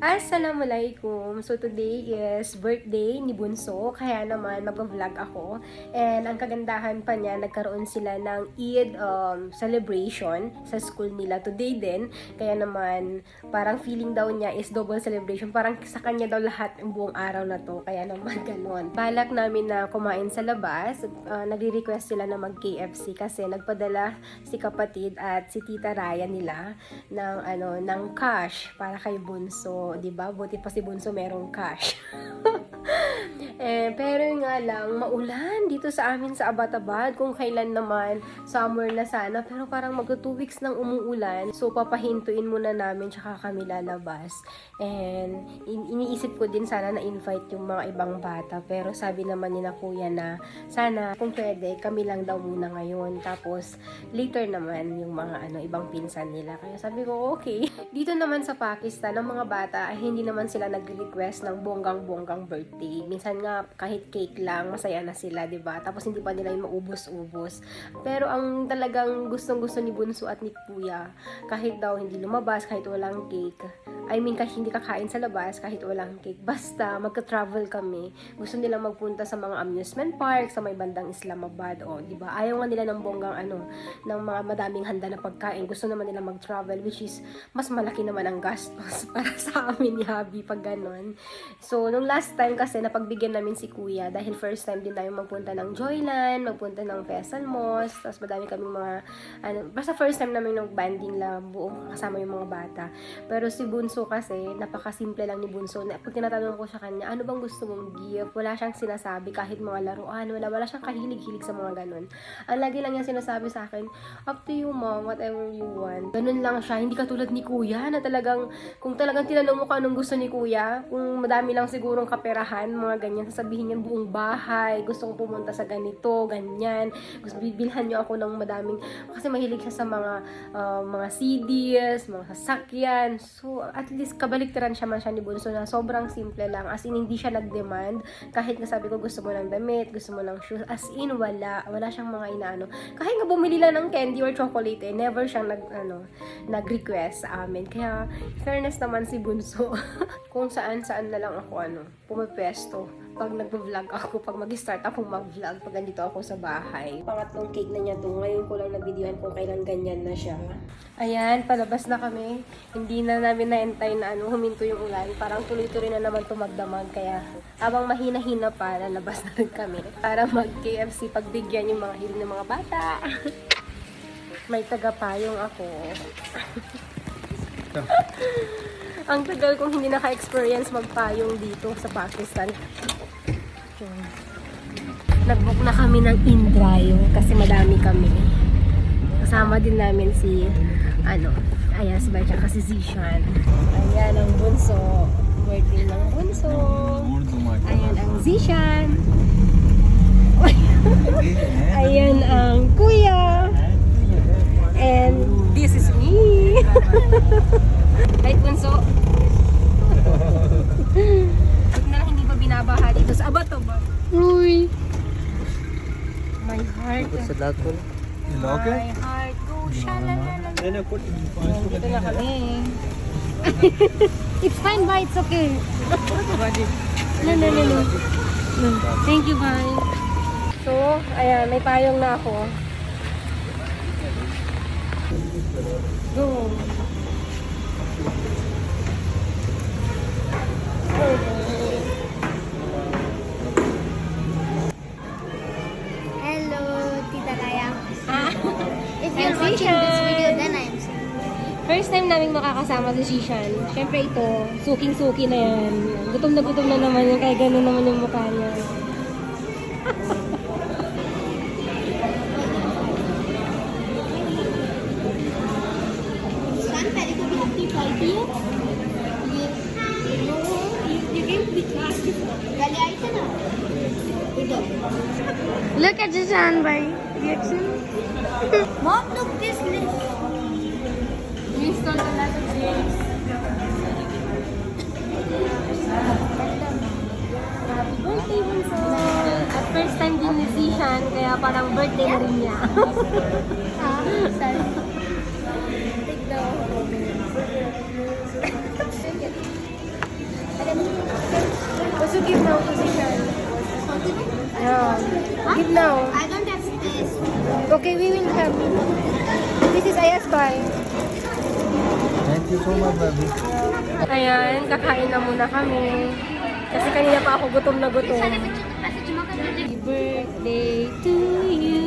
Assalamualaikum! So today is birthday ni Bunso, kaya naman mag-vlog ako. And ang kagandahan pa niya, nagkaroon sila ng Eid um, celebration sa school nila today din. Kaya naman, parang feeling daw niya is double celebration. Parang sa kanya daw lahat ang buong araw na to. Kaya naman ganon. Balak namin na kumain sa labas. Uh, nagre-request sila na mag-KFC kasi nagpadala si kapatid at si tita Raya nila ng ano ng cash para kay Bunso, 'di ba? Buti pa si Bunso merong cash. eh, pero nga lang, maulan dito sa amin sa Abatabad. Kung kailan naman, summer na sana. Pero parang mag 2 weeks nang umuulan. So, papahintuin muna namin tsaka kami lalabas. And, in- iniisip ko din sana na invite yung mga ibang bata. Pero sabi naman ni na kuya na, sana kung pwede, kami lang daw muna ngayon. Tapos, later naman yung mga ano ibang pinsan nila. Kaya sabi ko, okay. Dito naman sa Pakistan, ang mga bata ay hindi naman sila nag-request ng bonggang-bonggang birthday. Minsan nga kahit cake lang, masaya na sila, 'di ba? Tapos hindi pa nila yung maubos-ubos. Pero ang talagang gustong-gusto ni Bunso at ni Kuya, kahit daw hindi lumabas, kahit walang cake, I mean, kahit hindi kakain sa labas, kahit walang cake, basta magka-travel kami. Gusto nila magpunta sa mga amusement park, sa may bandang Islamabad, o, di ba? Ayaw nga nila ng bonggang ano, ng mga madaming handa na pagkain. Gusto naman nila mag-travel, which is, mas malaki naman ang gastos para sa amin ni Habi pag ganon. So, nung last time kasi, napagbigyan namin si Kuya, dahil first time din tayo magpunta ng Joyland, magpunta ng Faisal Mosque, tapos madami kaming mga, ano, basta first time namin nung banding lang, buong kasama yung mga bata. Pero si Bunso kasi, napakasimple lang ni Bunso. Na, pag tinatanong ko sa kanya, ano bang gusto mong gift? Wala siyang sinasabi kahit mga laruan, wala, wala siyang kahilig-hilig sa mga ganun. Ang lagi lang niya sinasabi sa akin, up to you mom, whatever you want. Ganun lang siya, hindi katulad ni kuya na talagang, kung talagang tinanong mo kung anong gusto ni kuya, kung madami lang sigurong kaperahan, mga ganyan, sasabihin niya buong bahay, gusto kong pumunta sa ganito, ganyan, gusto bibilhan niyo ako ng madaming, kasi mahilig siya sa mga, uh, mga CDs, mga sasakyan, so at least kabaliktaran siya man siya ni Bunso na sobrang simple lang, as in hindi siya nag-demand, kahit nga sabi ko gusto mo ng damit, gusto mo ng shoes, as in wala, wala siyang mga inaano, kahit nga bumili lang ng candy or chocolate, eh, never siyang nag, ano, nag-request sa amin, kaya fairness naman si Bunso, kung saan saan na lang ako, ano, pumipwesto, pag nagvo-vlog ako, pag mag-start ako mag-vlog, pag nandito ako sa bahay. Pangatlong cake na niya to. Ngayon ko lang na-videohan kung kailan ganyan na siya. Ayan, palabas na kami. Hindi na namin na-entay na ano, huminto yung ulan. Parang tuloy-tuloy na naman tumagdamag. Kaya habang mahina-hina pa, lalabas na rin kami. Para mag-KFC pagbigyan yung mga hiling ng mga bata. May tagapayong ako. Ang tagal kong hindi naka-experience magpayong dito sa Pakistan. Nag-book na kami ng Indrayo kasi madami kami. Kasama din namin si ano, Ayas ba tsaka si Zishan. Ayan ang bunso. Birthday ng bunso. Ayan ang Zishan. Ayan ang kuya. And this is me. Right, bunso? Buti na lang hindi pa binabaha dito sa Abato ba? Uy! My heart. Sadakol. My heart goes shalalala. Dito na kami. It's fine, bye. It's okay. No, no, no, no. no. Thank you, bye. So, ayan, may payong na ako. Go. Naming makakasama si Shishan. Siyempre ito, suking-suki na yan. Gutom na gutom na naman yan, kaya gano'n naman yung mukha niya. Look at the by reaction. Mom, look this Kaya parang birthday na rin niya. ha? Sorry. Take the... Also give now position. Yeah. Huh? Give now. I don't have space. Okay, we will come. This is Ayas Bay. Thank you so much, baby. Ayan, kakain na muna kami. Kasi kanina pa ako gutom na gutom. Happy birthday to you.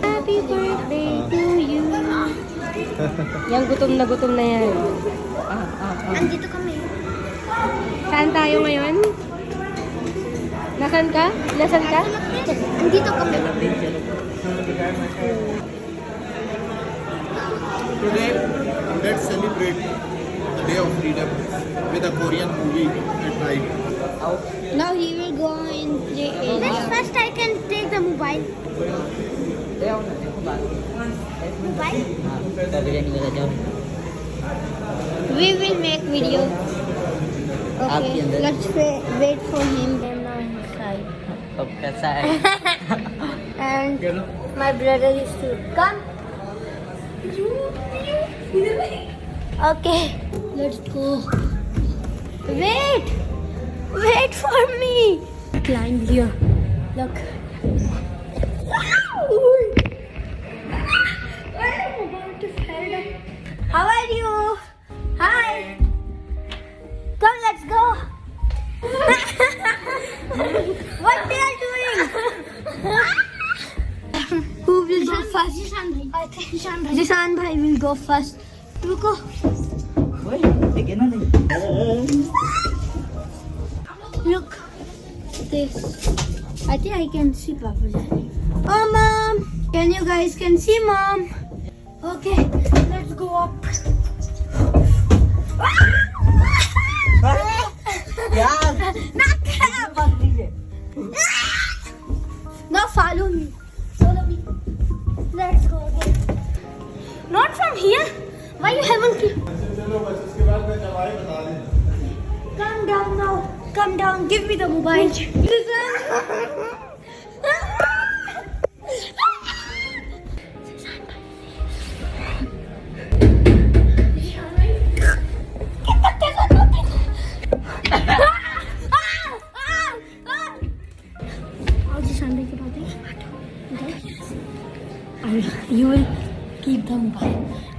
Happy birthday to you. Yang gutom na gutom na yan. Ah, ah, ah. Andito kami. Saan tayo ngayon? Nasaan ka? Nasaan ka? Andito kami. Today, let's celebrate the Day of Freedom with a Korean movie at night. Now he will go in area. first I can take the mobile. Mobile? We will make video. Okay, let's wait, wait for him. Then now inside. and my brother is to come. Okay, let's go. Wait! Wait for me! Climb here. Look. I'm about to fall down. How are you? Hi. Come, let's go. what they are doing? Who will go first? I think Jishan bhai will go first. Ruko. Look. This. I think I can see Papa. Oh, mom. Can you guys can see mom? Calm down. Give me the mobile. Listen. You. You will keep the mobile.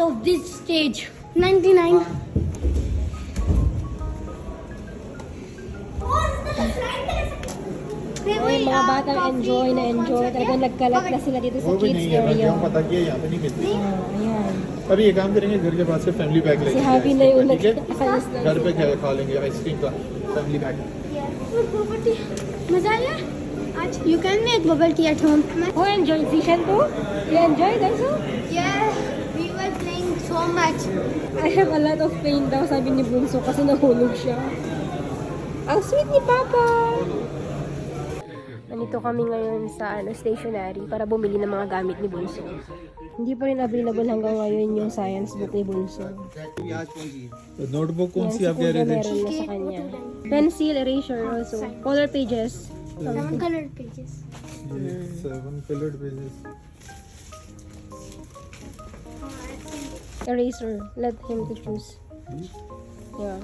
Level of this stage? 99. Ay, mga batang enjoy na enjoy. Talagang nagkalat na sila dito sa kids है area. पता किया यहाँ पे नहीं मिलती Ah, ayan. अभी ये काम करेंगे घर के पास से फैमिली पैक Si लेके Happy na yung ठीक है nagkakalas na. घर पे खा- खा लेंगे आइसक्रीम का फैमिली पैक मज़ा आया आज you can make bubble tea at home Oh, enjoy Zishan too? You enjoyed also? Yeah, we were playing so much. I have a lot of pain daw, sabi ni Bunso, kasi nahulog siya. Ang sweet ni Papa! Nandito kami ngayon sa ano, stationery para bumili ng mga gamit ni Bunso. Hindi pa rin available hanggang ngayon yung science book ni Bunso. The notebook kung siya very rich. Meron na sa kanya. Pencil, eraser also. Color pages. Seven color pages. Seven colored pages. eraser. Let him to choose. Yeah.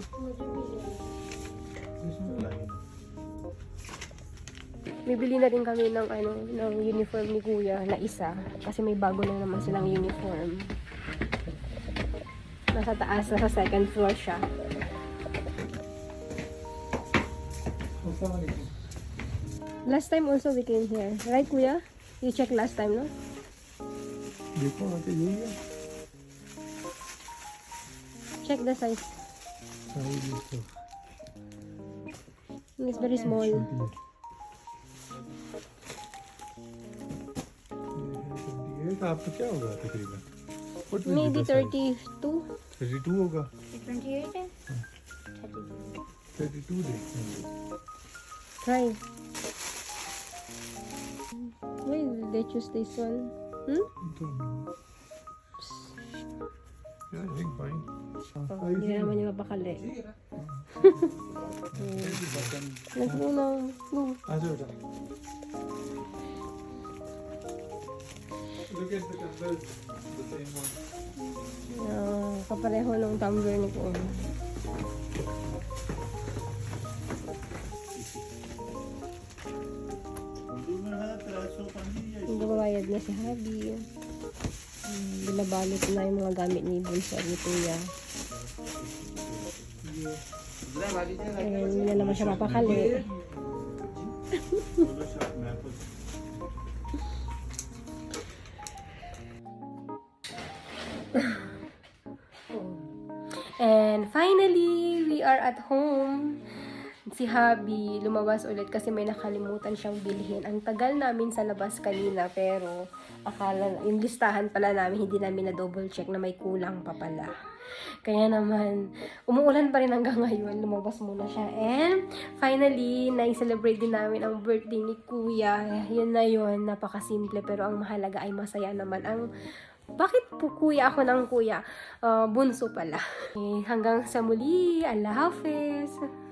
Bibili na rin kami ng ano ng uniform ni Kuya na isa kasi may bago na naman silang uniform. Nasa taas, nasa second floor siya. Last time also we came here. Right, Kuya? You check last time, no? Before, Kuya. Check the size. Size इसका It's very small. ये आपका क्या होगा तकरीबन What will be Maybe the size? 32. 32 होगा 28 है 32 देखते हैं Try. they choose this one? Hmm? Yeah, I think fine. Oh, hindi na naman niya mapakali. Let's go now. Go. Look at the colors, the same one. Ah, kapareho ng tumbler ni Kuya. Nagbabayad na si Habi. Hmm, Binabalot na yung mga gamit ni Bunso at ni Kuya. And hindi na naman siya mapakali. And finally, we are at home. Si Habi lumabas ulit kasi may nakalimutan siyang bilhin. Ang tagal namin sa labas kanina pero akala yung listahan pala namin hindi namin na double check na may kulang pa pala. Kaya naman, umuulan pa rin hanggang ngayon. Lumabas muna siya. And finally, na-celebrate din namin ang birthday ni Kuya. Yun na yun. Napakasimple pero ang mahalaga ay masaya naman. Ang bakit po kuya ako ng kuya? Ah, bunso pala. Eh, hanggang sa muli, Allah Hafiz.